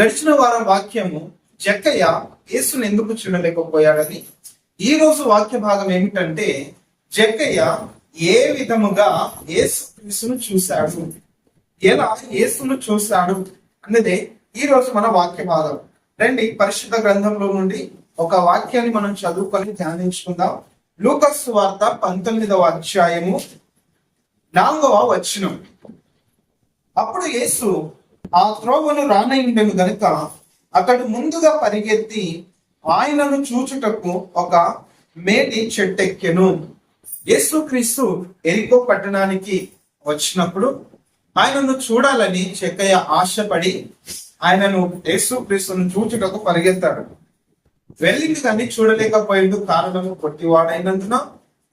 గడిచిన వారం వాక్యము జక్కయ్య యేసును ఎందుకు చూడలేకపోయాడని? ఈ రోజు వాక్య భాగం ఏమిటంటే జక్కయ్య ఏ విధముగా యేసును చూశాడు? ఎలా యేసును చూశాడు అన్నదే ఈ రోజు మన వాక్య భాగం. రండి పరిశుద్ధ గ్రంథంలో నుండి ఒక వాక్యాన్ని మనం చదువుకొని ధ్యానించుకుందాం. లూకస్ వార్త పంతొమ్మిదవ అధ్యాయము నాలుగవ వచ్చినం అప్పుడు యేసు ఆ త్రోవను రానయిండెను గనుక అతడు ముందుగా పరిగెత్తి ఆయనను చూచుటకు ఒక మేటి చెట్టెక్కెను. యేసుక్రీస్తు ఎరికో పట్టణానికి వచ్చినప్పుడు ఆయనను చూడాలని చెక్కయ్య ఆశపడి ఆయనను యేసుక్రీస్తును చూచుటకు పరిగెత్తాడు. వెళ్ళింది కానీ చూడలేకపోయిండు. కారణము కొట్టివాడైనందున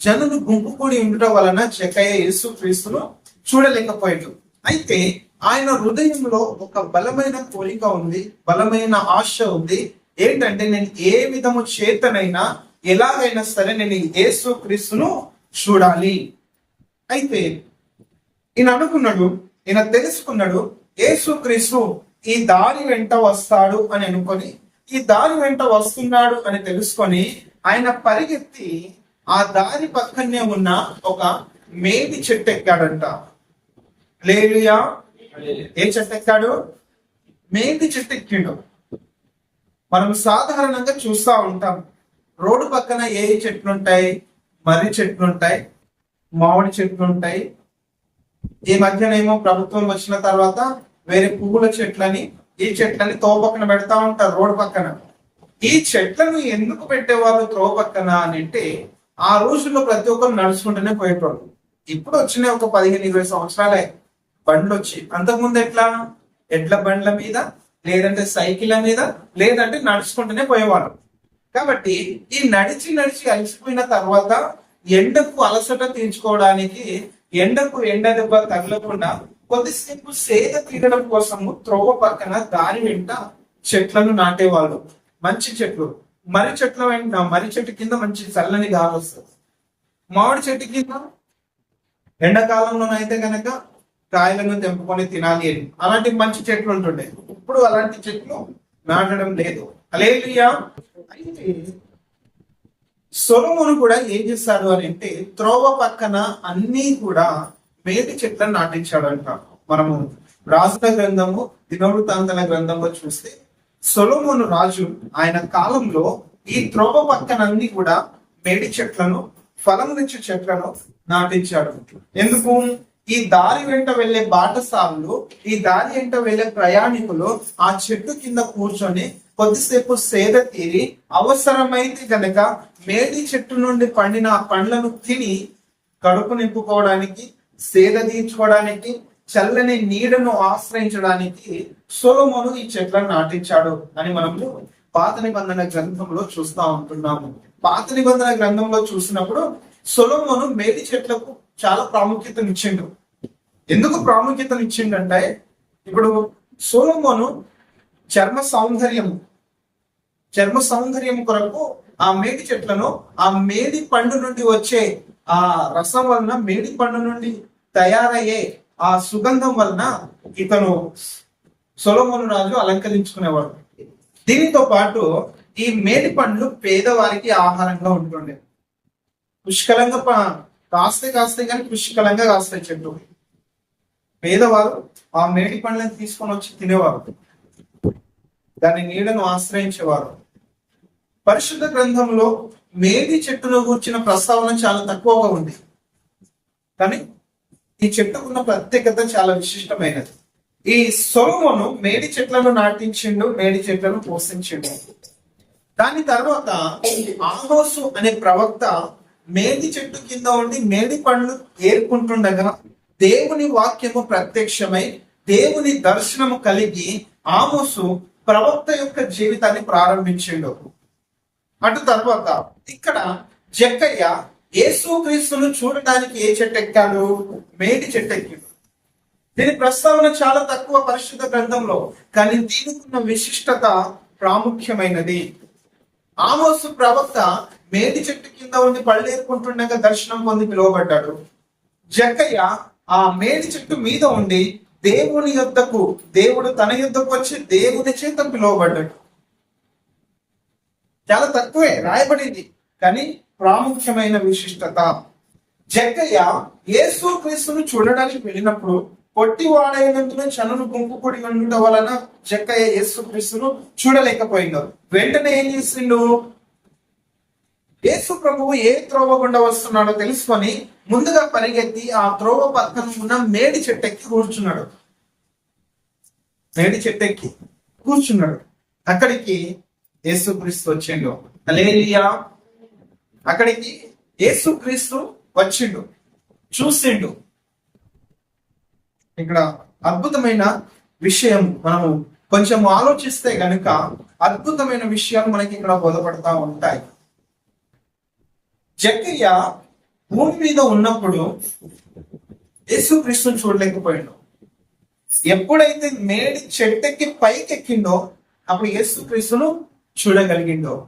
జనులు గుంపుకూడి ఉండటం వలన చెక్కయ్య యేసు క్రీస్తును చూడలేకపోయాడు. అయితే ఆయన హృదయంలో ఒక బలమైన కోరిక ఉంది బలమైన ఆశ ఉంది. ఏంటంటే నేను ఏ విధము చేతనైనా ఎలాగైనా సరే నేను యేసు క్రీస్తును చూడాలి. అయితే ఈయన అనుకున్నాడు ఈయన తెలుసుకున్నాడు యేసు క్రీస్తు ఈ దారి వెంట వస్తాడు అని అనుకొని ఈ దారి వెంట వస్తున్నాడు అని తెలుసుకొని ఆయన పరిగెత్తి ఆ దారి పక్కనే ఉన్న ఒక మేడి చెట్టు ఎక్కాడంట. లేలుయా ఏ చెట్టు ఎక్కాడు? మెయిన్ చెట్టు ఎక్కిండు. మనం సాధారణంగా చూస్తూ ఉంటాం. రోడ్డు పక్కన ఏ చెట్లు ఉంటాయి మర్రి చెట్లు ఉంటాయి మామిడి చెట్లు ఉంటాయి ఈ మధ్యనేమో ప్రభుత్వం వచ్చిన తర్వాత వేరే పువ్వుల చెట్లని ఈ చెట్లని తో పక్కన పెడతా ఉంటారు రోడ్డు పక్కన. ఈ చెట్లను ఎందుకు పెట్టేవాళ్ళు త్రో పక్కన అని అంటే ఆ రోజుల్లో ప్రతి ఒక్కరు నడుచుకుంటూనే పోయేటోళ్ళు. ఇప్పుడు వచ్చిన ఒక పదిహేను ఇరవై సంవత్సరాలే. బండ్లు వచ్చి అంతకుముందు ఎట్లా? ఎడ్ల బండ్ల మీద లేదంటే సైకిళ్ళ మీద లేదంటే నడుచుకుంటూనే పోయేవాళ్ళు. కాబట్టి ఈ నడిచి నడిచి అలసిపోయిన తర్వాత ఎండకు అలసట తీర్చుకోవడానికి ఎండకు ఎండ దెబ్బ తగలకుండా కొద్దిసేపు సేద తీరడం కోసము త్రోవ పక్కన దారి వెంట చెట్లను నాటేవాళ్ళు. మంచి చెట్లు. మర్రి చెట్ల వెంట మర్రి చెట్టు కింద మంచి చల్లని గాలి వస్తుంది. మామిడి చెట్టు కింద ఎండాకాలంలోనైతే గనక కాయలను తెంపుకొని తినాలి అని. అలాంటి మంచి చెట్లు ఉంటుండే. ఇప్పుడు అలాంటి చెట్లు నాటడం లేదు. అలేలియా అయితే సొలమును కూడా ఏం చేస్తాడు అని అంటే త్రోవ పక్కన అన్ని కూడా మేటి చెట్లను నాటించాడంట. మనము రాజుల గ్రంథము దినవృత్తాంతల గ్రంథంలో చూస్తే సొలమును రాజు ఆయన కాలంలో ఈ త్రోవ పక్కన అన్ని కూడా మేడి చెట్లను ఫలమునిచ్చే చెట్లను నాటించాడు. ఎందుకు? ఈ దారి వెంట వెళ్ళే బాటసారులు ఈ దారి వెంట వెళ్ళే ప్రయాణికులు ఆ చెట్టు కింద కూర్చొని కొద్దిసేపు సేద తీరి అవసరమైతే గనక మేడి చెట్టు నుండి పండిన ఆ పండ్లను తిని కడుపు నింపుకోవడానికి సేద తీర్చుకోవడానికి చల్లని నీడను ఆశ్రయించడానికి సొలమును ఈ చెట్లను నాటించాడు అని మనము పాత నిబంధన గ్రంథంలో చూస్తా ఉంటున్నాము. పాత నిబంధన గ్రంథంలో చూసినప్పుడు సొలమును మేడి చెట్లకు చాలా ప్రాముఖ్యతనిచ్చిండు. ఎందుకు ప్రాముఖ్యతనిచ్చిండంటే ఇప్పుడు సోలమోను చర్మ సౌందర్యం చర్మ సౌందర్యం కొరకు ఆ మేడి చెట్లను ఆ మేడి పండు నుండి వచ్చే ఆ రసం వలన మేడి పండు నుండి తయారయ్యే ఆ సుగంధం వలన ఇతను సొలమోను రాజు అలంకరించుకునేవాడు. దీనితో పాటు ఈ మేడి పండ్లు పేదవారికి ఆహారంగా ఉంటుండే. పుష్కలంగా కాస్తే కాస్తే కానీ పుష్కలంగా కాస్తాయి చెట్టు పేదవారు ఆ నేటి పండ్లను తీసుకొని వచ్చి తినేవారు. దాని నీడను ఆశ్రయించేవారు. పరిశుద్ధ గ్రంథంలో మేది చెట్టును కూర్చిన ప్రస్తావన చాలా తక్కువగా ఉంది. కానీ ఈ చెట్టుకున్న ప్రత్యేకత చాలా విశిష్టమైనది. ఈ సొలమును మేడి చెట్లను నాటించిండు మేడి చెట్లను పోషించిండు. దాని తర్వాత ఆహోసు అనే ప్రవక్త మేడి చెట్టు కింద ఉండి మేడి పండ్లు ఏర్కుంటుండగా దేవుని వాక్యము ప్రత్యక్షమై దేవుని దర్శనము కలిగి ఆమోసు ప్రవక్త యొక్క జీవితాన్ని ప్రారంభించిండు అటు తర్వాత ఇక్కడ జక్కయ్య యేసుక్రీస్తును చూడటానికి ఏ చెట్టు ఎక్కాడు మేటి చెట్టు ఎక్కాడు దీని ప్రస్తావన చాలా తక్కువ పరిశుద్ధ గ్రంథంలో కానీ దీనికి ఉన్న విశిష్టత ప్రాముఖ్యమైనది. ఆమోసు ప్రవక్త మేడి చెట్టు కింద ఉండి పళ్ళేరుకుంటుండగా దర్శనం పొంది పిలువబడ్డాడు. జక్కయ్య ఆ మేడి చెట్టు మీద ఉండి దేవుని యుద్ధకు దేవుడు తన యుద్ధకు వచ్చి దేవుని చేత పిలువబడ్డాడు. చాలా తక్కువే రాయబడింది కానీ ప్రాముఖ్యమైన విశిష్టత. జగ్గయ్య యేసు క్రీస్తును చూడడానికి వెళ్ళినప్పుడు పొట్టివాడైనందున చనును గుంపు ఉండటం వలన జక్కయ్య యేసు క్రీస్తును చూడలేకపోయినారు. వెంటనే ఏం చేసిండు? యేసు ప్రభువు ఏ త్రోవ గుండా వస్తున్నాడో తెలుసుకొని ముందుగా పరిగెత్తి ఆ త్రోవ పక్కన ఉన్న మేడి చెట్టెక్కి కూర్చున్నాడు. మేడి చెట్టెక్కి కూర్చున్నాడు. అక్కడికి యేసుక్రీస్తు వచ్చిండు. అలేరియా అక్కడికి యేసుక్రీస్తు వచ్చిండు. చూసిండు. ఇక్కడ అద్భుతమైన విషయం మనము కొంచెం ఆలోచిస్తే గనుక అద్భుతమైన విషయాలు మనకి ఇక్కడ బోధపడతా ఉంటాయి. జక్కయ్య భూమి మీద ఉన్నప్పుడు యేసుక్రీస్తుని చూడలేకపోయాడు. ఎప్పుడైతే మేడి చెట్టెక్కి పైకి ఎక్కిండో అప్పుడు యేసుక్రీస్తును చూడగలిగిండో.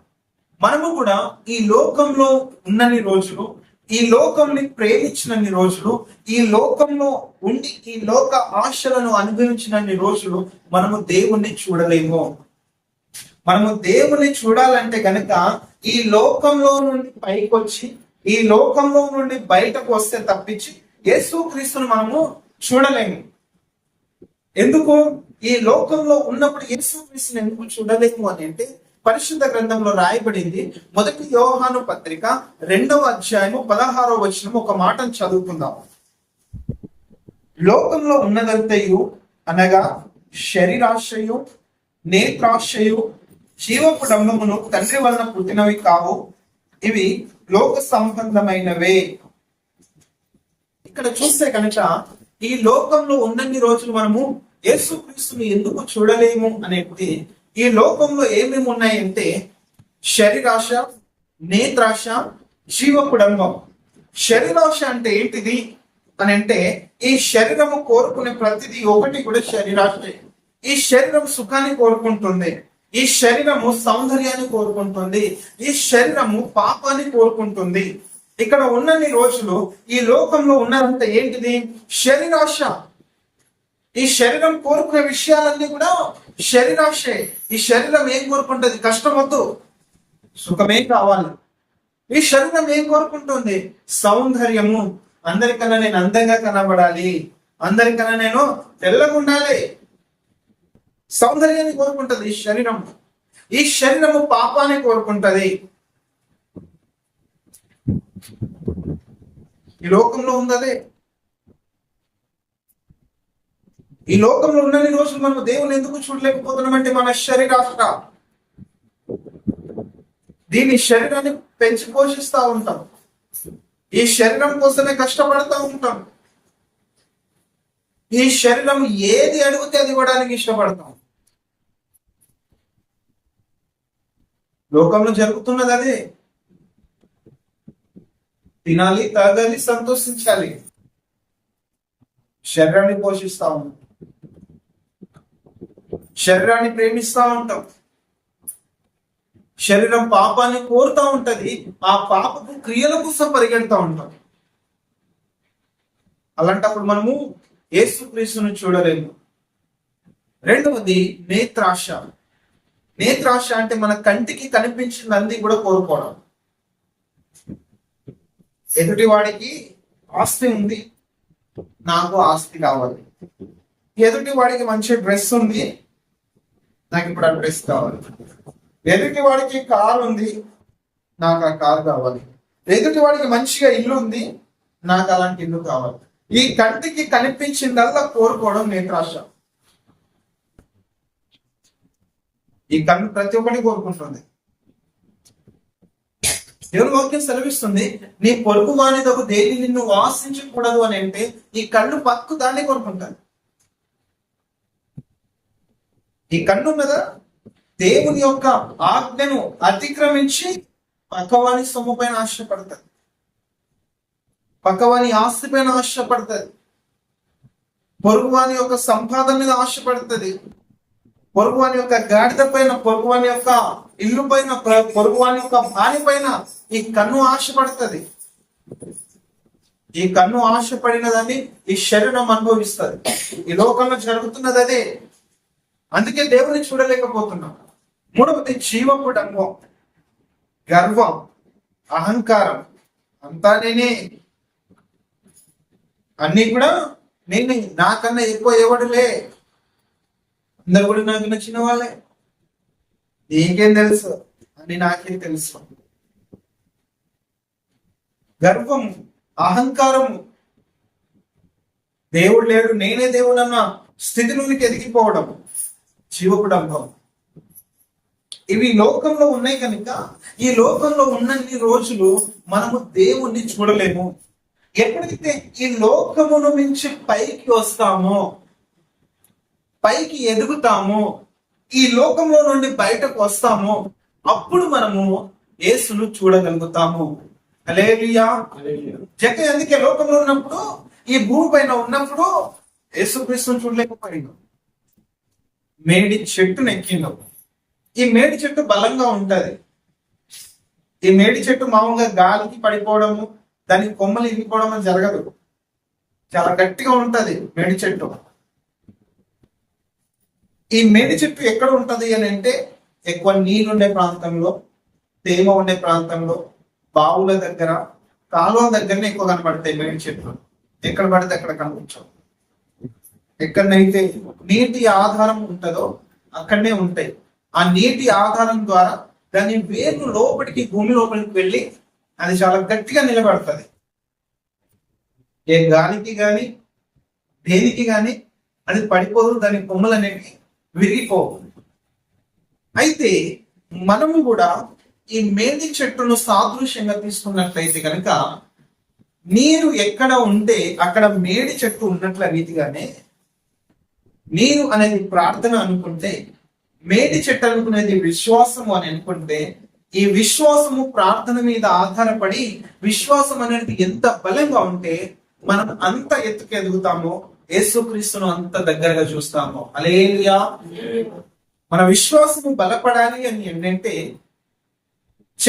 మనము కూడా ఈ లోకంలో ఉన్నన్ని రోజులు ఈ లోకంని ప్రేమించినన్ని రోజులు ఈ లోకంలో ఉండి ఈ లోక ఆశలను అనుభవించినన్ని రోజులు మనము దేవుణ్ణి చూడలేము. మనము దేవుని చూడాలంటే కనుక ఈ లోకంలో నుండి పైకి వచ్చి ఈ లోకంలో నుండి బయటకు వస్తే తప్పించి యేసుక్రీస్తును మనము చూడలేము. ఎందుకు? ఈ లోకంలో ఉన్నప్పుడు యేసు క్రీస్తుని ఎందుకు చూడలేము అని అంటే పరిశుద్ధ గ్రంథంలో రాయబడింది. మొదటి యోహాను పత్రిక రెండవ అధ్యాయము పదహారవ వచనం ఒక మాటను చదువుకుందాం. లోకంలో ఉన్నదంతయు అనగా శరీరాశయు నేత్రాశయు జీవపు డంబమును తండ్రి వలన పుట్టినవి కావు. ఇవి లోక సంబంధమైనవే. ఇక్కడ చూస్తే కనుక ఈ లోకంలో ఉన్నన్ని రోజులు మనము యేసుక్రీస్తుని ఎందుకు చూడలేము అనేది ఈ లోకంలో ఏమేమి ఉన్నాయంటే శరీరాశ నేత్రాశ జీవ కుటుంబం శరీరాశ అంటే ఏంటిది? అని అంటే ఈ శరీరము కోరుకునే ప్రతిదీ ఒకటి కూడా శరీరాశే. ఈ శరీరం సుఖాన్ని కోరుకుంటుంది. ఈ శరీరము సౌందర్యాన్ని కోరుకుంటుంది ఈ శరీరము పాపాన్ని కోరుకుంటుంది. ఇక్కడ ఉన్నన్ని రోజులు ఈ లోకంలో ఉన్నదంతా ఏంటిది? శరీరాశ. ఈ శరీరం కోరుకునే విషయాలన్నీ కూడా శరీరాశే. ఈ శరీరం ఏం కోరుకుంటుంది? కష్టం వద్దు సుఖమే కావాలి. ఈ శరీరం ఏం కోరుకుంటుంది? సౌందర్యము. అందరికన్నా నేను అందంగా కనబడాలి. అందరికన్నా నేను తెల్లగా ఉండాలి సౌందర్యాన్ని కోరుకుంటది ఈ శరీరం ఈ శరీరము పాపాన్ని కోరుకుంటది. ఈ లోకంలో ఉందదే ఈ లోకంలో ఉన్నన్ని రోజులు మనం దేవుని ఎందుకు చూడలేకపోతున్నామంటే మన శరీరాశ దీని శరీరాన్ని పెంచి పోషిస్తూ ఉంటాం. ఈ శరీరం కోసమే కష్టపడతా ఉంటాం. ఈ శరీరం ఏది అడిగితే అది ఇవ్వడానికి ఇష్టపడతాం. లోకంలో జరుగుతున్నది అదే. తినాలి తాగాలి సంతోషించాలి. శరీరాన్ని పోషిస్తా ఉంటాం. శరీరాన్ని ప్రేమిస్తా ఉంటాం. శరీరం పాపాన్ని కోరుతా ఉంటది. ఆ పాపకు క్రియల కోసం పరిగెడతా ఉంటాం. అలాంటప్పుడు మనము ఏసుక్రీస్తుని చూడలేము. రెండవది నేత్రాశ. నేత్రాశ అంటే మన కంటికి కనిపించింది కూడా కోరుకోవడం. ఎదుటి వాడికి ఆస్తి ఉంది నాకు ఆస్తి కావాలి. ఎదుటి వాడికి మంచి డ్రెస్ ఉంది నాకు ఇప్పుడు ఆ డ్రెస్ కావాలి. ఎదుటి వాడికి కార్ ఉంది నాకు ఆ కార్ కావాలి. ఎదుటి వాడికి మంచిగా ఇల్లు ఉంది నాకు అలాంటి ఇల్లు కావాలి. ఈ కంటికి కనిపించిందల్లా కోరుకోవడం నేత్రాశ. ఈ కన్ను ప్రతి ఒక్కటి కోరుకుంటుంది. దేవుని వాక్యం సెలవిస్తుంది నీ పొరుగు వానిదకు దేని నిన్ను వాసించకూడదు అని అంటే ఈ కన్ను పక్కు దాన్ని కోరుకుంటాను. ఈ కన్ను మీద దేవుని యొక్క ఆజ్ఞను అతిక్రమించి పక్కవాని సొమ్ము పైన ఆశపడుతుంది పక్కవాని ఆస్తి పైన ఆశపడుతుంది పొరుగువాని యొక్క సంపాదన మీద ఆశపడుతుంది పొరుగువాని యొక్క గాడిద పైన పొరుగువాని యొక్క ఇల్లు పైన పొరుగువాని యొక్క భార్య పైన ఈ కన్ను ఆశపడుతుంది ఈ కన్ను ఆశపడినదని ఈ శరీరం అనుభవిస్తుంది. ఈ లోకంలో జరుగుతున్నది అదే అందుకే దేవుని చూడలేకపోతున్నాం. మూడవది జీవపు డంగం గర్వం అహంకారం. అంతా నేనే. అన్ని కూడా నేను. నాకన్నా ఎక్కువ ఎవడులే అందరు కూడా నాకు నచ్చిన వాళ్ళే. నీకేం తెలుసు? అని నాకేం తెలుసు? గర్వం అహంకారము. దేవుడు లేడు నేనే దేవుడు అన్న స్థితిలోనికి ఎదిగిపోవడం జీవకుడంభం ఇవి లోకంలో ఉన్నాయి కనుక ఈ లోకంలో ఉన్నన్ని రోజులు మనము దేవుణ్ణి చూడలేము. ఎప్పుడైతే ఈ లోకమును మించి పైకి వస్తామో పైకి ఎదుగుతామో ఈ లోకంలో నుండి బయటకు వస్తామో అప్పుడు మనము యేసును చూడగలుగుతాము. అలేలియా జగ అందుకే లోకంలో ఉన్నప్పుడు ఈ భూమి పైన ఉన్నప్పుడు యేసుక్రీస్తుని చూడలేకపోయాడు మేడి చెట్టును ఎక్కిండు ఈ మేడి చెట్టు బలంగా ఉంటది. ఈ మేడి చెట్టు మామూలుగా గాలికి పడిపోవడము దాని కొమ్మలు ఇరిగిపోవడం జరగదు. చాలా గట్టిగా ఉంటది మేడి చెట్టు. ఈ మేడి చెట్టు ఎక్కడ ఉంటది అని అంటే ఎక్కువ నీళ్ళుండే ప్రాంతంలో తేమ ఉండే ప్రాంతంలో బావుల దగ్గర కాలువ దగ్గరనే ఎక్కువ కనబడతాయి మేడి చెట్లు. ఎక్కడ పడితే అక్కడ కనిపించవు. ఎక్కడనైతే నీటి ఆధారం ఉంటుందో అక్కడనే ఉంటాయి. ఆ నీటి ఆధారం ద్వారా దాని వేరు లోపలికి భూమి లోపలికి వెళ్ళి అది చాలా గట్టిగా నిలబడుతుంది. ఏ గాలికి కానీ దేనికి కానీ అది పడిపోదు. దాని కొమ్మలు అనేవి విరిగిపోవు అయితే మనము కూడా ఈ మేడి చెట్టును సాదృశ్యంగా తీసుకున్నట్లయితే కనుక నీరు ఎక్కడ ఉంటే అక్కడ మేడి చెట్టు ఉన్నట్ల రీతిగానే నీరు అనేది ప్రార్థన అనుకుంటే మేడి చెట్టు అనుకునేది విశ్వాసము అని అనుకుంటే ఈ విశ్వాసము ప్రార్థన మీద ఆధారపడి విశ్వాసం అనేది ఎంత బలంగా ఉంటే మనం అంత ఎత్తుకు ఎదుగుతామో యేసుక్రీస్తును అంత దగ్గరగా చూస్తాము. అలేలియా మన విశ్వాసం బలపడాలి అని ఏంటంటే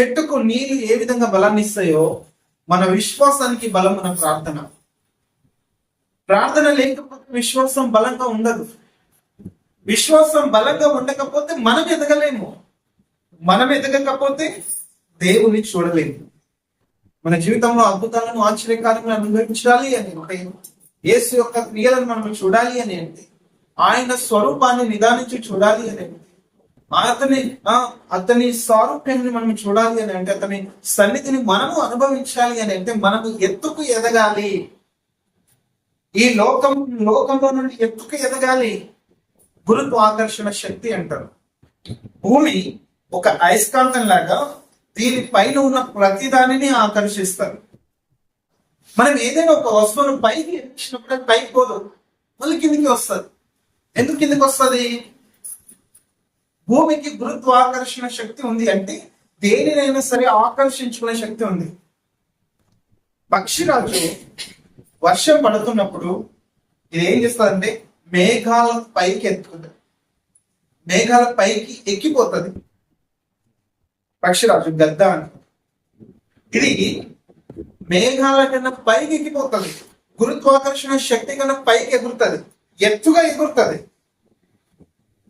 చెట్టుకు నీళ్ళు ఏ విధంగా బలాన్ని ఇస్తాయో మన విశ్వాసానికి బలం మన ప్రార్థన. ప్రార్థన లేకపోతే విశ్వాసం బలంగా ఉండదు. విశ్వాసం బలంగా ఉండకపోతే మనం ఎదగలేము. మనం ఎదగకపోతే దేవుని చూడలేము. మన జీవితంలో అద్భుతాలను ఆశ్చర్యకాలను అనుభవించాలి అని ఒక యేసు యొక్క క్రియలను మనం చూడాలి అని అంటే ఆయన స్వరూపాన్ని నిదానించి చూడాలి అని అతని ఆ అతని సారూప్యాన్ని మనం చూడాలి అని అంటే అతని సన్నిధిని మనము అనుభవించాలి అని అంటే మనము ఎత్తుకు ఎదగాలి. ఈ లోకం లోకంలో నుండి ఎత్తుకు ఎదగాలి. గురుత్వాకర్షణ శక్తి అంటారు. భూమి ఒక అయస్కాంతం లాగా దీని పైన ఉన్న ప్రతి దానిని ఆకర్షిస్తారు మనం ఏదైనా ఒక వస్తువును పైకి ఎక్కించినప్పుడు అది పైకి పోదు. మళ్ళీ కిందికి వస్తుంది. ఎందుకు కిందికి వస్తుంది? భూమికి గురుత్వాకర్షణ శక్తి ఉంది అంటే దేనినైనా సరే ఆకర్షించుకునే శక్తి ఉంది. పక్షిరాజు వర్షం పడుతున్నప్పుడు ఇది ఏం చేస్తుందంటే మేఘాల పైకి ఎత్తుకుంటుంది. మేఘాల పైకి ఎక్కిపోతుంది. పక్షిరాజు గద్ద అని ఇది మేఘాల కన్నా పైకి ఎక్కిపోతుంది. గురుత్వాకర్షణ శక్తి కన్నా పైకి ఎగురుతుంది. ఎత్తుగా ఎగురుతుంది.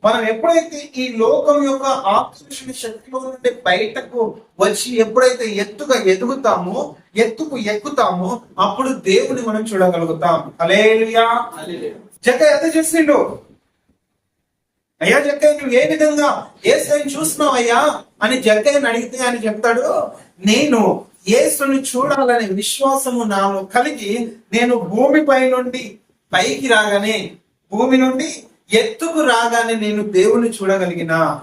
మనం ఎప్పుడైతే ఈ లోకం యొక్క ఆకర్షణ శక్తిలో నుండి బయటకు వచ్చి ఎప్పుడైతే ఎత్తుగా ఎదుగుతామో ఎత్తుకు ఎక్కుతామో అప్పుడు దేవుని మనం చూడగలుగుతాం. అలేలుయా జగ ఎంత చేసిండు. అయ్యా జగ్గయ్య నువ్వు ఏ విధంగా ఏ చూస్తున్నావు అయ్యా అని జగ్గయ్యని అడిగితే అని చెప్తాడు నేను యేసును చూడాలనే విశ్వాసము నాలో కలిగి నేను భూమిపై నుండి పైకి రాగానే భూమి నుండి ఎత్తుకు రాగానే నేను దేవుని చూడగలిగిన.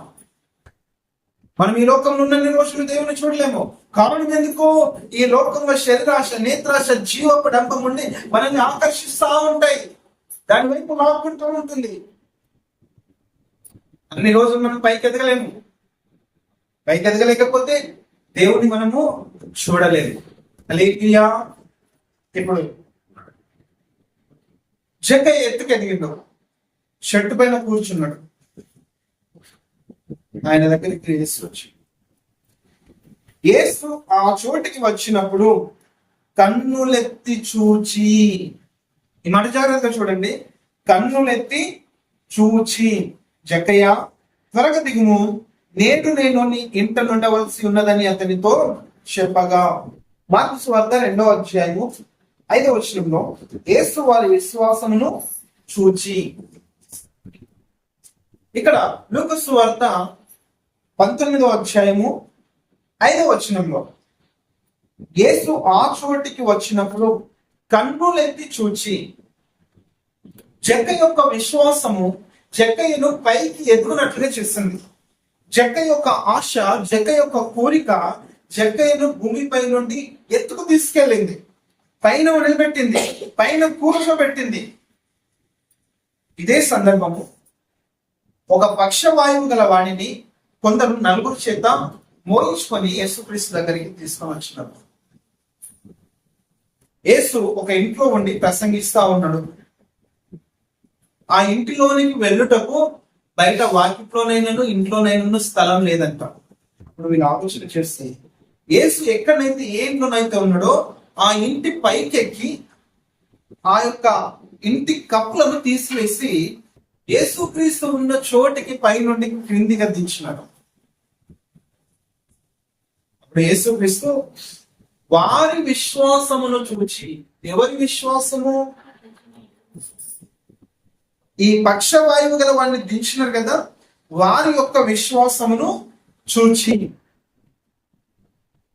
మనం ఈ లోకంలో ఉన్నన్ని రోజులు దేవుని చూడలేము? కారణం ఎందుకు? ఈ లోకంలో శరీరాశ నేత్రాశ జీవపు డంపం ఉండి మనల్ని ఆకర్షిస్తా ఉంటాయి. దాని వైపు లాక్కుంటూ ఉంటుంది. అన్ని రోజులు మనం పైకి ఎదగలేము పైకి ఎదగలేకపోతే దేవుని మనము చూడలేదు. అలేకియా ఇప్పుడు జగ ఎత్తుకు ఎదిగిండు. షర్టు పైన కూర్చున్నాడు. ఆయన దగ్గరికి యేసు వచ్చి యేసు ఆ చోటికి వచ్చినప్పుడు కన్నులెత్తి చూచి ఈ మాట జాగ్రత్తగా చూడండి. కన్నులెత్తి చూచి జక్కయ్య త్వరగా దిగుము. నేడు నేను నీ ఇంట నుండవలసి ఉన్నదని అతనితో చెప్పగా. మార్క్స్ వద్ద రెండవ అధ్యాయము ఐదవ వచనంలో యేసు వారి విశ్వాసమును చూచి. ఇక్కడ లూకస్ వార్త పంతొమ్మిదవ అధ్యాయము ఐదవ వచనంలో యేసు ఆ చోటికి వచ్చినప్పుడు కన్నులెత్తి చూచి చెక్క యొక్క విశ్వాసము చెక్కయ్యను పైకి ఎదుగునట్లుగా చేసింది. జక్క యొక్క ఆశ జక్క యొక్క కోరిక జగ్గయ్యను భూమిపై నుండి ఎత్తుకు తీసుకెళ్ళింది. పైన నిలబెట్టింది పైన కూర్చోబెట్టింది. ఇదే సందర్భము. ఒక పక్షవాయువు గల వాణిని కొందరు నలుగురు చేత మోయించుకొని యేసుక్రీస్తు దగ్గరికి తీసుకొని వచ్చినారు యేసు ఒక ఇంట్లో ఉండి ప్రసంగిస్తా ఉన్నాడు. ఆ ఇంటిలోనికి వెళ్ళుటకు బయట వాకిట్లోనైనాను ఇంట్లోనైనాను స్థలం లేదంట. ఇప్పుడు వీళ్ళు ఆలోచన చేస్తే యేసు ఎక్కడైతే ఏ ఇంట్లోనైతే ఉన్నాడో ఆ ఇంటి పైకెక్కి ఆ యొక్క ఇంటి కప్పులను తీసివేసి యేసుక్రీస్తు ఉన్న చోటికి పైనుండి క్రిందిగా దించినాడు అప్పుడు యేసుక్రీస్తు వారి విశ్వాసమును చూచి ఎవరి విశ్వాసము? ఈ పక్షవాయువు గల వాడిని దించినారు కదా వారి యొక్క విశ్వాసమును చూచి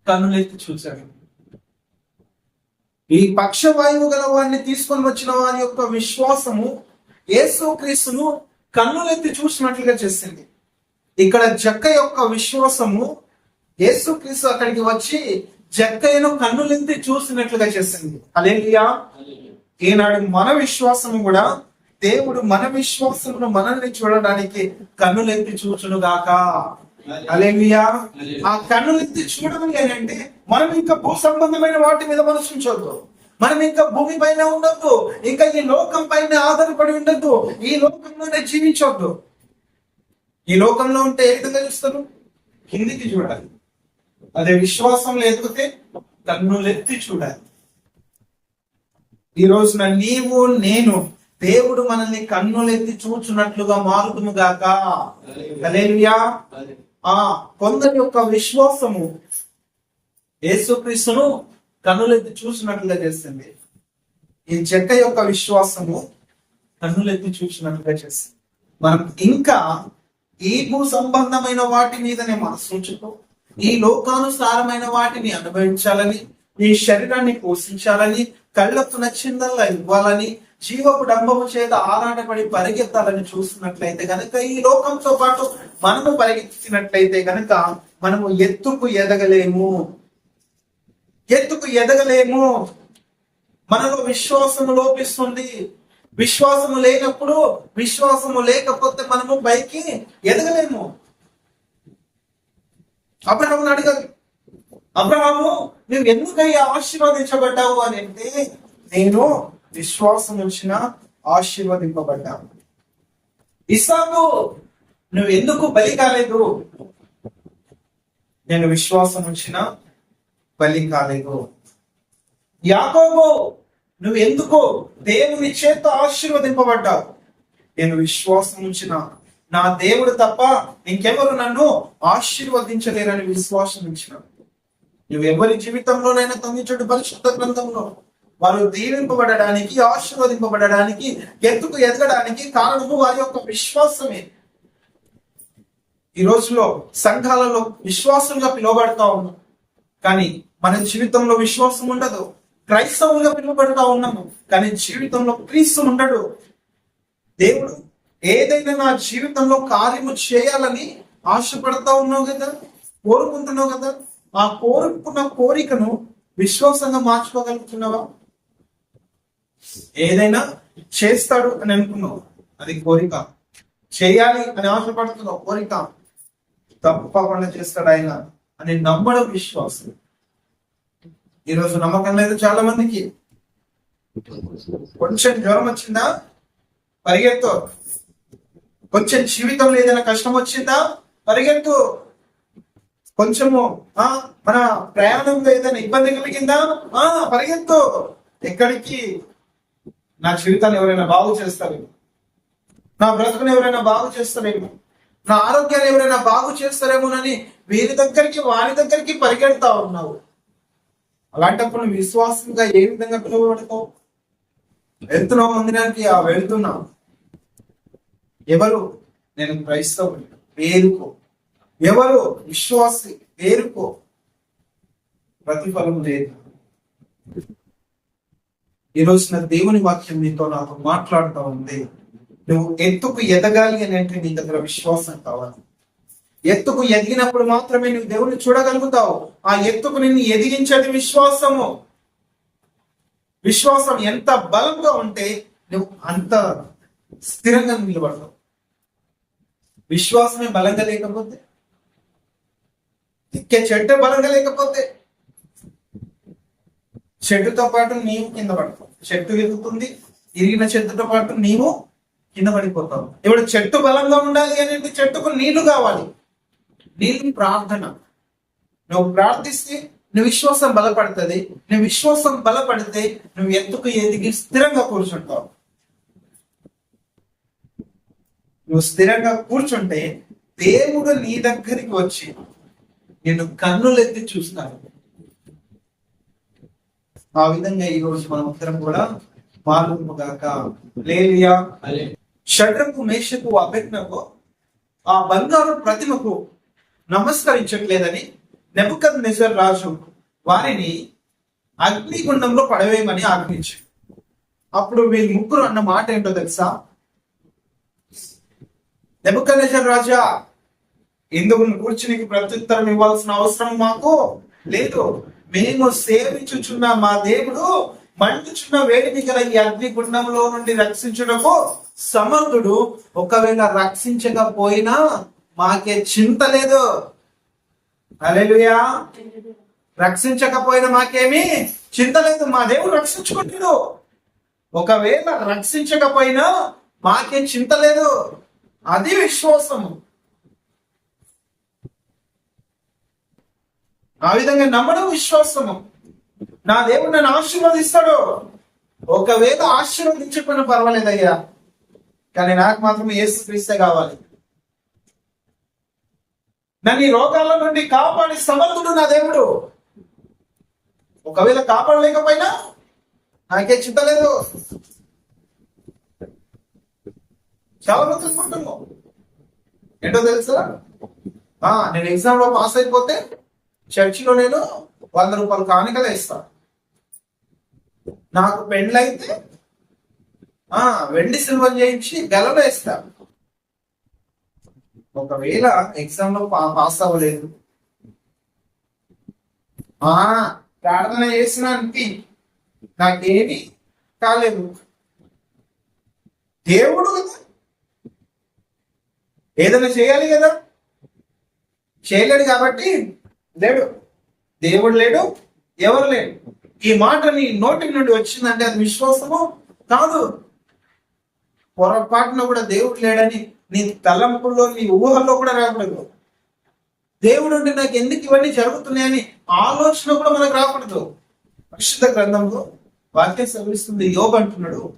కన్నులెత్తి చూశాడు ఈ పక్షవాయువు గల వాడిని తీసుకొని వచ్చిన వారి యొక్క విశ్వాసము యేసు క్రీస్తును కన్నులెత్తి చూసినట్లుగా చేసింది. ఇక్కడ జక్క యొక్క విశ్వాసము యేసు క్రీస్తు అక్కడికి వచ్చి జక్కయ్యను కన్నులెత్తి చూసినట్లుగా చేసింది. అలేలియా ఈనాడు మన విశ్వాసము కూడా దేవుడు మన విశ్వాసమును మనల్ని చూడడానికి కన్నులెత్తి చూచును గాక అలేమియా ఆ కన్నులెత్తి చూడడం ఏంటంటే మనం ఇంకా భూ సంబంధమైన వాటి మీద మనసు ఉంచొద్దు. మనం ఇంకా భూమి పైన ఉండొద్దు. ఇంకా ఈ లోకం పైన ఆధారపడి ఉండొద్దు. ఈ లోకంలోనే జీవించొద్దు. ఈ లోకంలో ఉంటే ఏ విధంగా చూస్తారు కిందికి చూడాలి. అదే విశ్వాసంలో ఎదిగితే కన్నులెత్తి చూడాలి. ఈ రోజున నీవు నేను దేవుడు మనల్ని కన్నులెత్తి చూచున్నట్లుగా మారుతుము గాక. ఆ కొందరి యొక్క విశ్వాసము యేసుక్రీస్తును కన్నులెత్తి చూసినట్లుగా చేస్తుంది ఈ చెక్క యొక్క విశ్వాసము కన్నులెత్తి చూసినట్లుగా చేస్తుంది మనం ఇంకా ఈ భూ సంబంధమైన వాటి మీదనే మనసు ఉంచుతూ ఈ లోకానుసారమైన వాటిని అనుభవించాలని ఈ శరీరాన్ని పోషించాలని కళ్ళకు నచ్చిందల్లా ఇవ్వాలని జీవపు డంబము చేత ఆరాటపడి పరిగెత్తాలని చూస్తున్నట్లయితే కనుక ఈ లోకంతో పాటు మనము పరిగెత్తినట్లయితే కనుక మనము ఎత్తుకు ఎదగలేము. ఎత్తుకు ఎదగలేము. మనలో విశ్వాసము లోపిస్తుంది. విశ్వాసము లేనప్పుడు విశ్వాసము లేకపోతే మనము పైకి ఎదగలేము. అబ్రహాముని అడగాలి. అబ్రహాము నువ్వు ఎందుకయ్యా ఆశీర్వదించబడ్డావు? అని అంటే నేను విశ్వాసం వచ్చిన ఆశీర్వదింపబడ్డా ఇసాకు నువ్వు ఎందుకు బలి కాలేదు? నేను విశ్వాసం వచ్చిన బలి కాలేదు. యాకోబు నువ్వు ఎందుకు దేవుని చేత ఆశీర్వదింపబడ్డావు? నేను విశ్వాసం ఉంచిన నా దేవుడు తప్ప ఇంకెవరు నన్ను ఆశీర్వదించలేరని విశ్వాసం ఉంచిన. నువ్వు ఎవరి జీవితంలోనైనా తొమ్మిది పరిశుద్ధ గ్రంథంలో వారు దీవింపబడడానికి ఆశీర్వదింపబడడానికి ఎత్తుకు ఎదగడానికి కారణము వారి యొక్క విశ్వాసమే. ఈ రోజులో సంఘాలలో విశ్వాసంగా పిలువబడతా ఉన్నాం. కానీ మన జీవితంలో విశ్వాసం ఉండదు. క్రైస్తవులుగా పిలువబడతా ఉన్నాము. కానీ జీవితంలో క్రీస్తు ఉండడు. దేవుడు ఏదైనా నా జీవితంలో కార్యము చేయాలని ఆశపడతా ఉన్నావు కదా? కోరుకుంటున్నావు కదా? ఆ కోరుకున్న కోరికను విశ్వాసంగా మార్చుకోగలుగుతున్నావా? ఏదైనా చేస్తాడు అని అనుకున్నావు. అది కోరిక. చేయాలి అని ఆశపడుతున్నావు. కోరిక. తప్పకుండా చేస్తాడు ఆయన అని నమ్మడం విశ్వాసం. ఈరోజు నమ్మకం లేదు చాలా మందికి కొంచెం జ్వరం వచ్చిందా? పరిగెత్తు. కొంచెం జీవితంలో ఏదైనా కష్టం వచ్చిందా? పరిగెత్తు. కొంచెము ఆ మన ప్రయాణంలో ఏదైనా ఇబ్బంది కలిగిందా? ఆ పరిగెత్తు. ఎక్కడికి నా జీవితాన్ని ఎవరైనా బాగు చేస్తారేమో? నా బ్రతుకుని ఎవరైనా బాగు చేస్తారేమో? నా ఆరోగ్యాన్ని ఎవరైనా బాగు చేస్తారేమోనని వీరి దగ్గరికి వారి దగ్గరికి పరిగెడతా ఉన్నావు. అలాంటప్పుడు విశ్వాసంగా ఏ విధంగా పిలువబడతావు? వెళ్తున్నావు మందిరానికి ఆ వెళ్తున్నావు. ఎవరు? నేను క్రైస్తవుని. పేరుకో. ఎవరు? విశ్వాసి. పేరుకో. ప్రతిఫలం లేదు. ఈ రోజున దేవుని వాక్యం నీతో నాకు మాట్లాడుతూ ఉంది. నువ్వు ఎత్తుకు ఎదగాలి అని అంటే నీ దగ్గర విశ్వాసం కావాలి. ఎత్తుకు ఎదిగినప్పుడు మాత్రమే నువ్వు దేవుని చూడగలుగుతావు. ఆ ఎత్తుకు నిన్ను ఎదిగించేది విశ్వాసము. విశ్వాసం ఎంత బలంగా ఉంటే నువ్వు అంత స్థిరంగా నిలబడతావు. విశ్వాసమే బలంగా లేకపోతే ఎక్కే బలంగా లేకపోతే చెట్టుతో పాటు నీవు కింద పడతావు చెట్టు ఎదుగుతుంది ఇరిగిన చెట్టుతో పాటు నీవు కింద పడిపోతావు. ఇప్పుడు చెట్టు బలంగా ఉండాలి అనేది చెట్టుకు నీళ్ళు కావాలి. నీళ్ళు ప్రార్థన. నువ్వు ప్రార్థిస్తే నువ్వు విశ్వాసం బలపడుతుంది. నువ్వు విశ్వాసం బలపడితే నువ్వు ఎత్తుకు ఎదిగి స్థిరంగా కూర్చుంటావు. నువ్వు స్థిరంగా కూర్చుంటే దేవుడు నీ దగ్గరికి వచ్చి నిన్ను కన్నులెత్తి చూస్తాడు. ఆ విధంగా ఈ రోజు మనం అందరం కూడా మారుగాక లేలియా షడ్రకు మేషకు అభ్యర్థనకు ఆ బంగారు ప్రతిమకు నమస్కరించట్లేదని నెబుకద్ నెజర్ రాజు వారిని అగ్నిగుండంలో పడవేయమని ఆజ్ఞించాడు. అప్పుడు వీళ్ళు ముగ్గురు అన్న మాట ఏంటో తెలుసా? నెబుకద్ రాజా ఇందుకు కూర్చుని ప్రత్యుత్తరం ఇవ్వాల్సిన అవసరం మాకు లేదు. మేము సేవించుచున్న మా దేవుడు మండుచున్న వేడిని గల ఈ అగ్నిగుండంలో నుండి రక్షించుటకు సమర్థుడు. ఒకవేళ రక్షించకపోయినా మాకే చింత లేదు. అలెలుయా రక్షించకపోయినా మాకేమి చింత లేదు. మా దేవుడు రక్షించుకుంటాడు. ఒకవేళ రక్షించకపోయినా మాకే చింత లేదు. అది విశ్వాసము. ఆ విధంగా నమ్మడం విశ్వాసము. నా దేవుడు నన్ను ఆశీర్వదిస్తాడు. ఒకవేళ పర్వాలేదు పర్వాలేదయ్యా. కానీ నాకు మాత్రం ఏసు క్రీస్తే కావాలి. నన్ను ఈ రోగాల నుండి కాపాడి సమర్థుడు నా దేవుడు. ఒకవేళ కాపాడలేకపోయినా నాకే చింతలేదు చాలా బ్రతుకుంటున్నావు ఏంటో తెలుసా? నేను ఎగ్జామ్లో పాస్ అయిపోతే చర్చిలో నేను వంద రూపాయలు కానుకలు ఇస్తాను నాకు పెళ్ళైతే ఆ వెండి సిల్వర్ చేయించి గెలలో ఇస్తాను ఒకవేళ ఎగ్జామ్లో పా- పాస్ అవ్వలేదు. ఆ ప్రార్థన చేసినానికి నాకేమి కాలేదు. దేవుడు కదా. ఏదైనా చేయాలి కదా. చేయలేడు కాబట్టి లేడు. దేవుడు లేడు ఎవరు లేడు ఈ మాట నీ నోటి నుండి వచ్చిందంటే అది విశ్వాసము కాదు. పొరపాటున కూడా దేవుడు లేడని నీ తలంపుల్లో నీ ఊహల్లో కూడా రాకూడదు. దేవుడు అంటే నాకు ఎందుకు ఇవన్నీ జరుగుతున్నాయని ఆలోచన కూడా మనకు రాకూడదు. పరిశుద్ధ గ్రంథంలో వాక్యం సెలవిస్తుంది. యోగ అంటున్నాడు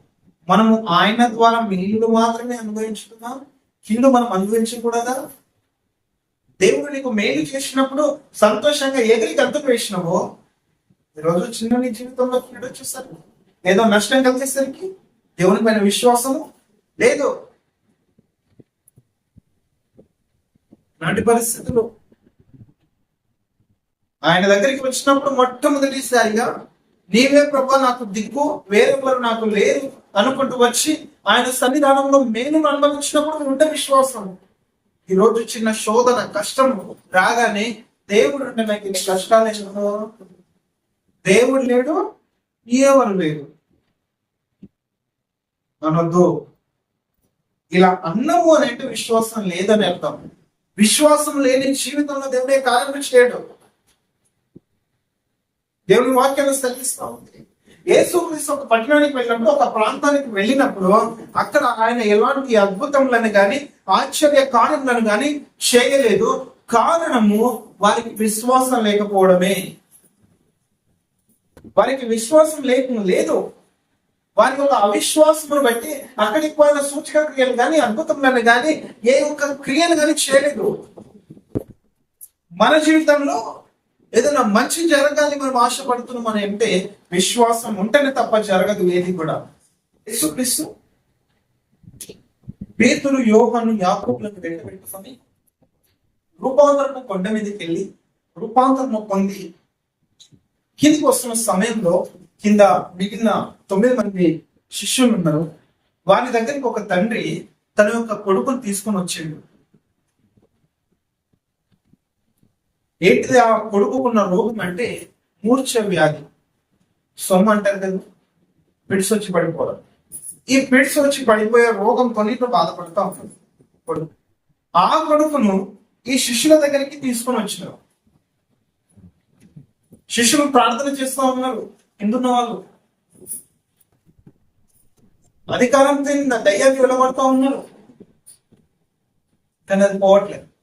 మనము ఆయన ద్వారా మేలు మాత్రమే అనుభవించుతున్నాం కీడు మనం అనుభవించకూడదా? దేవుడు నీకు మేలు చేసినప్పుడు సంతోషంగా ఎగిరి గంతుకు వేసినావో? ఈరోజు చిన్న నీ జీవితంలో కీడు వచ్చేసరికి ఏదో నష్టం కలిగేసరికి దేవుని పైన విశ్వాసము లేదు. నాటి పరిస్థితులు ఆయన దగ్గరికి వచ్చినప్పుడు మొట్టమొదటిసారిగా నీవే ప్రభా నాకు దిక్కు వేరెవరు నాకు లేరు అనుకుంటూ వచ్చి ఆయన సన్నిధానంలో మేలు అనుభవించినప్పుడు ఉంటే విశ్వాసం ఈ రోజు చిన్న శోధన కష్టం రాగానే దేవుడు అంటే నాకు ఇన్ని కష్టాలు ఎందుకు? దేవుడు లేడు ఎవరు లేడు అనొద్దు ఇలా అన్నము అని అంటే విశ్వాసం లేదని అర్థం. విశ్వాసం లేని జీవితంలో దేవుడే కార్యం చేయడం. దేవుని వాక్యాన్ని సెలవిస్తా ఉంది. యేసుక్రీస్తు ఒక పట్టణానికి వెళ్ళినప్పుడు ఒక ప్రాంతానికి వెళ్ళినప్పుడు అక్కడ ఆయన ఎలాంటి అద్భుతములను గాని ఆశ్చర్య కార్యములను గాని చేయలేదు. కారణము వారికి విశ్వాసం లేకపోవడమే. వారికి విశ్వాసం లేక లేదు. వారి యొక్క అవిశ్వాసమును బట్టి అక్కడికి పోయిన సూచక క్రియలు కానీ అద్భుతములను కానీ ఏ ఒక్క క్రియలు కానీ చేయలేదు. మన జీవితంలో ఏదైనా మంచి జరగాలి మనం ఆశపడుతున్నాం అంటే విశ్వాసం ఉంటేనే తప్ప జరగదు ఏది కూడా. యేసుక్రీస్తు పేతులు యోహను యాకూపులను వెళ్ళబెట్టుకొని రూపాంతరము కొండ మీదకి వెళ్ళి రూపాంతరము పొంది కిందికి వస్తున్న సమయంలో కింద మిగిలిన తొమ్మిది మంది శిష్యులు ఉన్నారు. వారి దగ్గరికి ఒక తండ్రి తన యొక్క కొడుకుని తీసుకొని వచ్చాడు. ఏంటిది ఆ కొడుకున్న రోగం అంటే మూర్ఛ వ్యాధి. సొమ్ము అంటారు కదా పిడిసి వచ్చి పడిపోవడం. ఈ పిడిసి వచ్చి పడిపోయే రోగం కొన్నిట్లో బాధపడతా ఉంటుంది. కొడుకు. ఆ కొడుకును ఈ శిష్యుల దగ్గరికి తీసుకొని వచ్చినారు. శిష్యులు ప్రార్థన చేస్తూ ఉన్నారు. ఎందున్న వాళ్ళు? అధికారంతో దయ్యాన్ని వెలబడతా ఉన్నారు. కానీ అది పోవట్లేదు.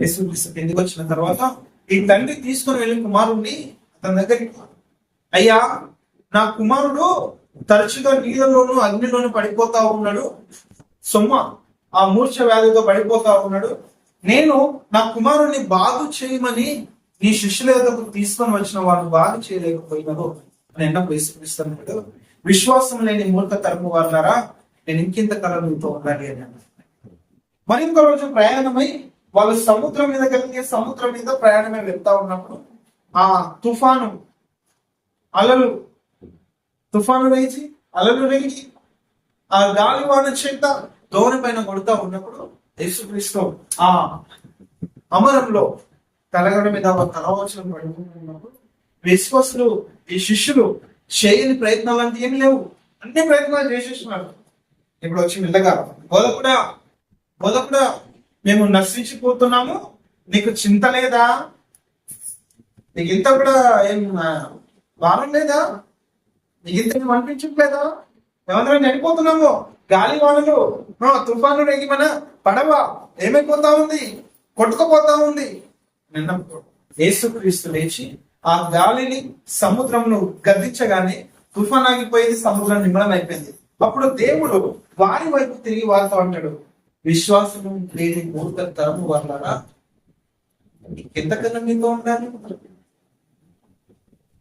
యేసుక్రీస్తు కిందికి వచ్చిన తర్వాత ఈ తండ్రి తీసుకొని వెళ్ళిన కుమారుణ్ణి అతని దగ్గరికి అయ్యా నా కుమారుడు తరచుగా నీళ్ళలోను అగ్నిలోను పడిపోతా ఉన్నాడు. సొమ్మ ఆ మూర్ఛ వ్యాధితో పడిపోతా ఉన్నాడు. నేను నా కుమారుణ్ణి బాగు చేయమని నీ శిష్యుల దగ్గరకు తీసుకొని వచ్చిన వాళ్ళు బాగు చేయలేకపోయినారు అని ఎన్నో యేసుక్రీస్తున్నాడు విశ్వాసం లేని మూర్ఖ తరపు వాళ్ళారా నేను ఇంకింత కాలం మీతో ఉండాలి అని మరి ఇంకో రోజు ప్రయాణమై వాళ్ళు సముద్రం మీద కలిగే సముద్రం మీద ప్రయాణమే వెళ్తా ఉన్నప్పుడు ఆ తుఫాను అలలు తుఫాను వేసి అలలు రేగి ఆ గాలివాన చేత దోణి పైన కొడుతూ ఉన్నప్పుడు యేసుక్రీస్తు ఆ అమరంలో కలగడ మీద తలవచనం పడుకుంటున్నప్పుడు విశ్వాసులు ఈ శిష్యులు చేయని ప్రయత్నాలు అంటే ఏం లేవు. అన్ని ప్రయత్నాలు చేసేస్తున్నారు. ఇప్పుడు వచ్చి మెల్లగా బోధకుడా బోధకుడా మేము నశించిపోతున్నాము. నీకు చింత లేదా? నీకు ఇంత కూడా ఏం ఆ, వారం లేదా? నీకు ఇంత ఏం అనిపించట్లేదా? మేమందరం చనిపోతున్నాము. గాలి వానలు ఆ, తుఫాను రేగి మన పడవ ఏమైపోతా ఉంది? కొట్టుకుపోతా ఉంది. నిన్న యేసుక్రీస్తు లేచి ఆ గాలిని సముద్రంను గద్దించగానే తుఫాన్ ఆగిపోయింది సముద్రం నిమ్మలం అయిపోయింది అప్పుడు దేవుడు వారి వైపు తిరిగి వారితో అంటాడు విశ్వాసం లేని మూర్ఖ తరము వాళ్ళరా ఎంతకన్నా మీతో ఉండాలి.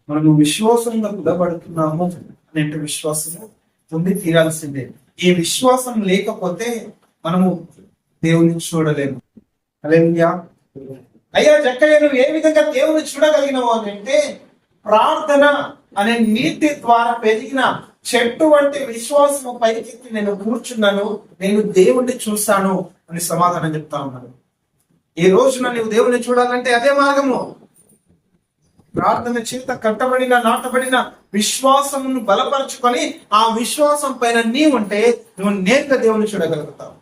మనము విశ్వాసంగా కుదబడుతున్నాము అనే విశ్వాసము ఉండి తీరాల్సిందే. ఈ విశ్వాసం లేకపోతే మనము దేవుని చూడలేము. అలేమియా అయ్యా జక్కయ్య నువ్వు ఏ విధంగా దేవుని చూడగలిగినావు అని అంటే ప్రార్థన అనే నీతి ద్వారా పెరిగిన చెట్టు వంటి విశ్వాసము పైకెత్తి నేను కూర్చున్నాను నేను దేవుణ్ణి చూస్తాను అని సమాధానం చెప్తా ఉన్నాను ఈ రోజున నువ్వు దేవుణ్ణి చూడాలంటే అదే మార్గము. ప్రార్థన చేత కట్టబడిన నాటబడిన విశ్వాసమును బలపరుచుకొని ఆ విశ్వాసం పైన నీ ఉంటే నువ్వు నేరుగా దేవుని చూడగలుగుతావు.